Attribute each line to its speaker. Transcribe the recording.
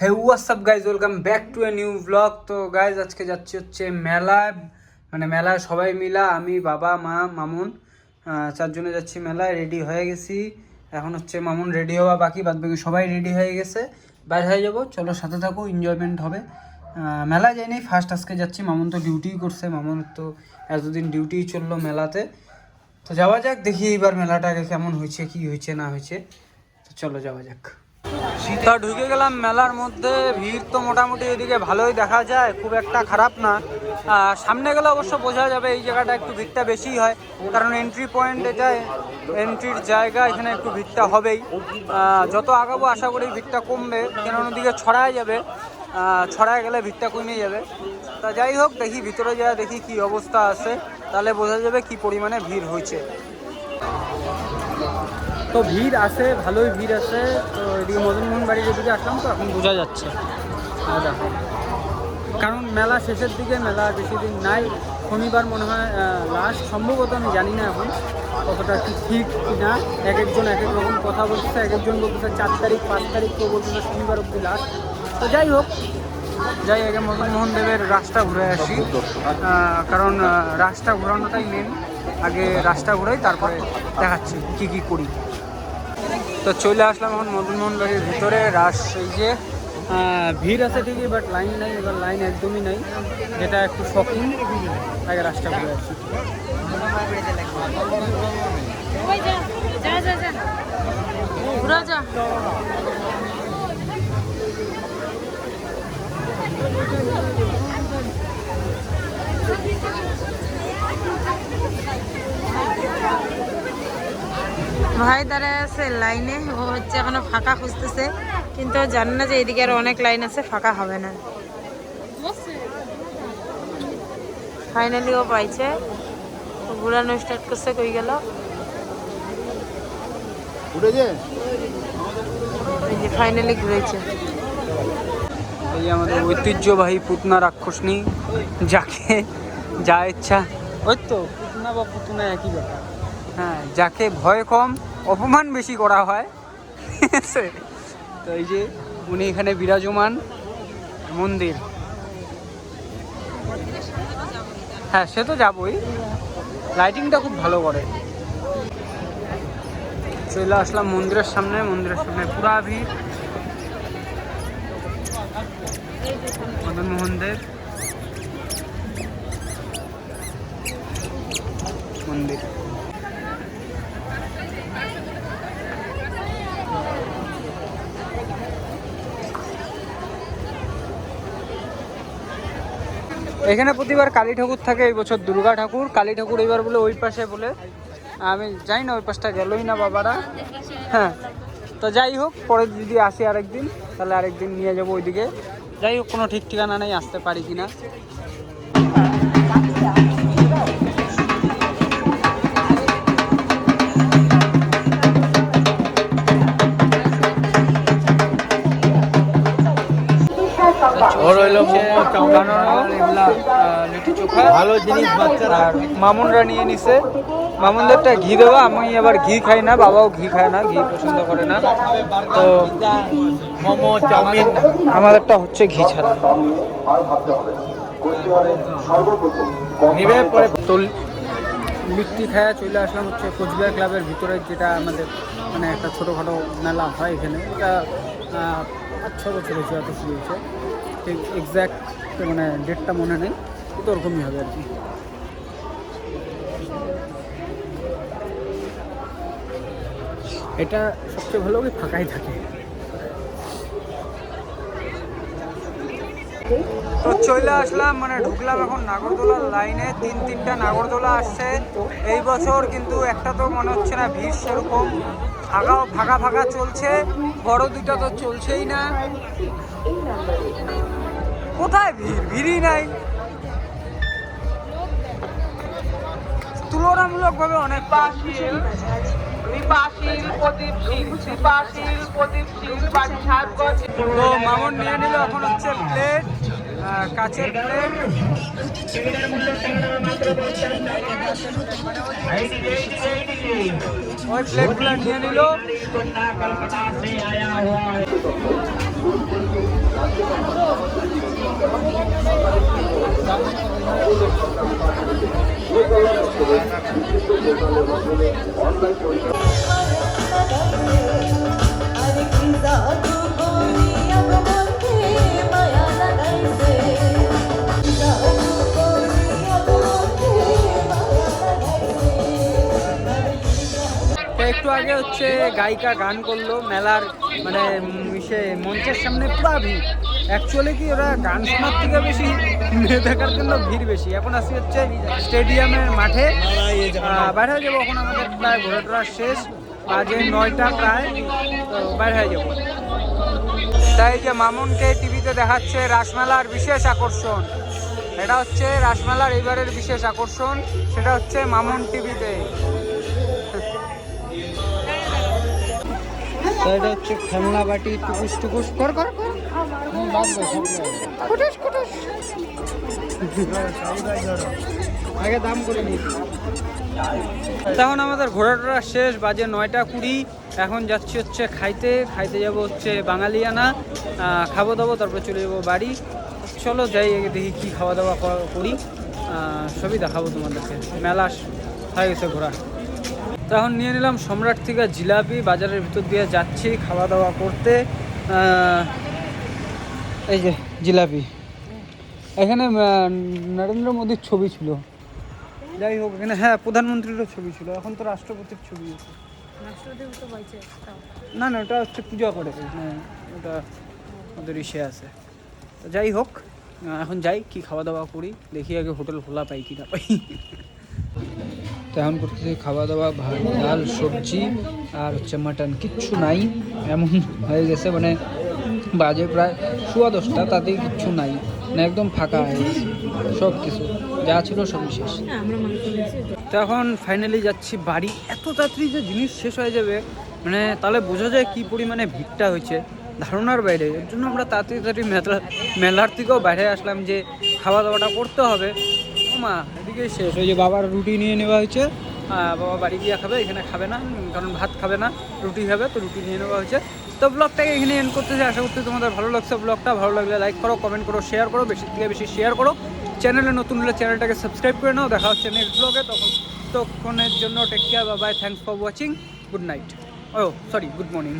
Speaker 1: Hey what's up guys welcome back to a new vlog তো guys আজকে যাচ্ছি হচ্ছে মেলায়। মানে মেলায় সবাই মিলা, আমি, বাবা, মা, মামুন। চারজনে যাচ্ছি মেলায় রেডি হয়ে গেছি। এখন হচ্ছে মামুন রেডি হওয়া বাকি বাদ বাকি সবাই রেডি হয়ে গেছে। বাইরে হয়ে যাব। চলো, সাথে থাকো এনজয়মেন্ট হবে। মেলায় যাইনি ফার্স্ট আজকে যাচ্ছি। মামুন তো ডিউটি করছে। মামুন তো এতদিন ডিউটি চলল মেলাতে। তো যাওয়া যাক, দেখি এবার মেলাটাকে কেমন হয়েছে, কি হয়েছে, না হয়েছে। তো চলো, যাওয়া যাক। তা ঢুকে গেলাম, মেলার মধ্যে। ভিড় তো মোটামুটি এদিকে ভালোই দেখা যায়, খুব একটা খারাপ না। সামনে গেলে অবশ্য বোঝা যাবে এই জায়গাটা একটু ভিড়টা বেশি হয়, কারণ এন্ট্রি পয়েন্ট এটা এন্ট্রির জায়গা এখানে একটু ভিড়টা হবেই। যত আগাবো আশা করি ভিড়টা কমবে, কেন ওদিকে ছড়ায় যাবে ছড়ায় গেলে ভিড়টা কমে যাবে। তা যাই হোক, দেখি ভিতরে যা দেখি কি অবস্থা আছে, তাহলে বোঝা যাবে কি পরিমাণে ভিড় হয়েছে। তো ভিড় আছে, ভালোই ভিড় আছে। তো এদিকে মদনমোহন বাড়ির এদিকে আসলাম তো, এখন বোঝা যাচ্ছে। কারণ মেলা শেষের দিকে, মেলা বেশি দিন নাই। শনিবার মনে হয় লাস্ট সম্ভবত আমি জানি না এখন কতটা কি ঠিক কি না। এক একজন এক এক রকম কথা বলতেছে এক একজন বলতেছে চার তারিখ, পাঁচ তারিখ, কেউ বলতেছে শনিবার অব্দি লাস্ট তো যাই হোক, যাই আগে মদনমোহন দেবের রাস্তা ঘুরে আসি। কারণ রাস্তা ঘোরানোটাই মেন আগে রাস্তা ঘুরাই, তারপরে দেখাচ্ছি কি কি করি। তো চলে আসলাম এখন মদনমোহন বাড়ির ভিতরে রাস এই যে ভিড় আছে ঠিকই বাট লাইন নাই, এবার লাইন একদমই নাই, যেটা একটু শপিং আগে রাসটা ঘুরে
Speaker 2: আসছি যা যা যা। ভাই দাঁড়ায় আছে লাইনে ও হচ্ছে এখনও ফাঁকা খুঁজতেছে কিন্তু জানে না যে এদিকে আরও অনেক লাইন আছে ফাঁকা হবে না। ফাইনালি ও পাইছে। ও ঘুরানো স্টার্ট করছে কই গেল? ফাইনালি ঘুরেছে।
Speaker 1: এই আমাদের ঐতিহ্যবাহী পুতনা রাক্ষসনী যাকে যা ইচ্ছা। ওই তো পুতনা বা পুতনা একই ব্যাপার। হ্যাঁ যাকে ভয় কম, অপমান বেশি করা হয়। তো এই যে উনি এখানে বিরাজমান, মন্দির। হ্যাঁ সে তো যাবই। লাইটিংটা খুব ভালো করে। চলে আসলাম মন্দিরের সামনে মন্দিরের সামনে পুরা ভিড়। মদনমোহন দেব। মন্দির। এখানে প্রতিবার কালী ঠাকুর থাকে, এই বছর দুর্গা ঠাকুর। কালী ঠাকুর এবার বলে ওই পাশে বলে। আমি যাই না ওই পাশটা গেলই না বাবারা। হ্যাঁ তো যাই হোক, পরে যদি আসি আরেকদিন, তাহলে আরেকদিন নিয়ে যাব ওইদিকে। যাই হোক, কোনো ঠিক ঠিকানা নেই, আসতে পারি কিনা
Speaker 3: ওর হইল
Speaker 1: লিটি চোখা।
Speaker 3: ভালো জিনিস বাচ্চারা
Speaker 1: মামুনরা নিয়ে নিছে। মামুনদেরটা ঘি দেওয়া আমি আবার ঘি খাই না বাবাও ঘি খায় না ঘি পছন্দ করে না। তো
Speaker 3: মোমো চাউমিন।
Speaker 1: আমাদেরটা হচ্ছে ঘি ছাড়া। তো খায়া চলে আসলাম হচ্ছে কোচবিহার ক্লাবের ভিতরে যেটা আমাদের মানে একটা ছোটোখাটো মেলা হয় এখানে। এটা পাঁচ ছ বছর হয়েছে এত শুরু হয়েছে। এক্স্যাক্ট মানে ডেটটা মনে নেই, কিন্তু ওরকমই হবে আর কি। এটা সবচেয়ে ভালো কি ফাঁকাই থাকে? তো চলে আসলাম মানে ঢুকলাম এখন নাগরদোলার লাইনে, তিন, তিনটা নাগরদোলা আসছে। এই বছর কিন্তু একটা তো মনে হচ্ছে না ভিড় সেরকম। ফাঁকাও, ফাঁকা ফাঁকা চলছে, বড় দুটা তো চলছেই না। কোথায় ভিড় ভিড়ই নাই। তুলনামূলকভাবে অনেক
Speaker 4: বাড়ি সাতগজ
Speaker 1: তো মামুন নিয়ে নিল এখন হচ্ছে প্লেট কাচের প্লেট ওই প্লেটগুলো নিয়ে নিল। তো একটু আগে হচ্ছে গায়িকা গান করল মেলার মানে সে মঞ্চের সামনে পুরা ভিড়। অ্যাকচুয়ালি কি ওরা গান শোনার থেকে বেশি দেখার জন্য ভিড় বেশি। এখন আসি হচ্ছে স্টেডিয়ামের মাঠে। বাইরে হয়ে যাব, এখন আমাদের প্রায় ঘোরা টোরা শেষ। বাজে নয়টা প্রায়, তো বাইরে হয়ে যাব। তাই যে মামুনকে টিভিতে দেখাচ্ছে রাসমেলার বিশেষ আকর্ষণ। এটা হচ্ছে রাসমেলার এবারের বিশেষ আকর্ষণ, সেটা হচ্ছে মামুন টিভিতে। এটা হচ্ছে খেলনা বাটি টুকুস। টুকুস কর কর। খুটুস খুটুস। আগে দাম করে তখন আমাদের ঘোরা টোরা শেষ বাজে নয়টা কুড়ি। এখন যাচ্ছি হচ্ছে খাইতে খাইতে যাব হচ্ছে বাঙালিয়ানা। খাব দাবো তারপর চলে যাব বাড়ি। চলো যাই দেখি কী খাওয়া দাওয়া করি সবই দেখাবো তোমাদেরকে। মেলা হয়ে গেছে ঘোরা। তখন নিয়ে নিলাম সম্রাট থেকে জিলাপি বাজারের ভিতর দিয়ে যাচ্ছি খাওয়া দাওয়া করতে। এই যে জিলাপি। এখানে নরেন্দ্র মোদীর ছবি ছিল। যাই হোক এখানে হ্যাঁ প্রধানমন্ত্রীরও ছবি ছিল। এখন তো রাষ্ট্রপতির ছবি আছে। না না ওটা হচ্ছে পূজা করে। মানে ওটা ওদের ইসে আছে। তো যাই হোক এখন যাই কি খাওয়া দাওয়া করি। দেখি আগে হোটেল খোলা পাই কি না পাই। তো এখন করতেছি খাওয়া দাওয়া ভাত ডাল সবজি আর হচ্ছে মাটন। কিচ্ছু নাই। এমন হয়ে গেছে মানে বাজে প্রায় সোয়া দশটা তাতেই কিচ্ছু নাই। না একদম ফাঁকা হয়ে গেছে সব কিছু যা ছিল সব শেষ। তো এখন ফাইনালি যাচ্ছি বাড়ি। এত তাড়াতাড়ি যে জিনিস শেষ হয়ে যাবে মানে তাহলে বোঝা যায় কি পরিমাণে ভিড়টা হয়েছে ধারণার বাইরে। এর জন্য আমরা তাড়াতাড়ি তাড়াতাড়ি মেলা মেলার থেকেও বাইরে আসলাম যে খাওয়া দাওয়াটা করতে হবে। মা এদিকে শেষ। ওই যে বাবার রুটি নিয়ে নেওয়া হয়েছে। বাবা বাড়ি গিয়ে খাবে এখানে খাবে না কারণ ভাত খাবে না রুটি খাবে তো রুটি নিয়ে নেওয়া হয়েছে। তো ব্লগটাকে এখানে এন্ড করতেছি। আশা করছি তোমাদের ভালো লাগছে ব্লগটা ভালো লাগলে লাইক করো কমেন্ট করো শেয়ার করো, বেশি থেকে বেশি শেয়ার করো। চ্যানেলে নতুন হলে চ্যানেলটাকে সাবস্ক্রাইব করে নাও। দেখা হচ্ছে নেক্সট ব্লগে তখন তখনের জন্য take care bye thanks for watching good night oh sorry good morning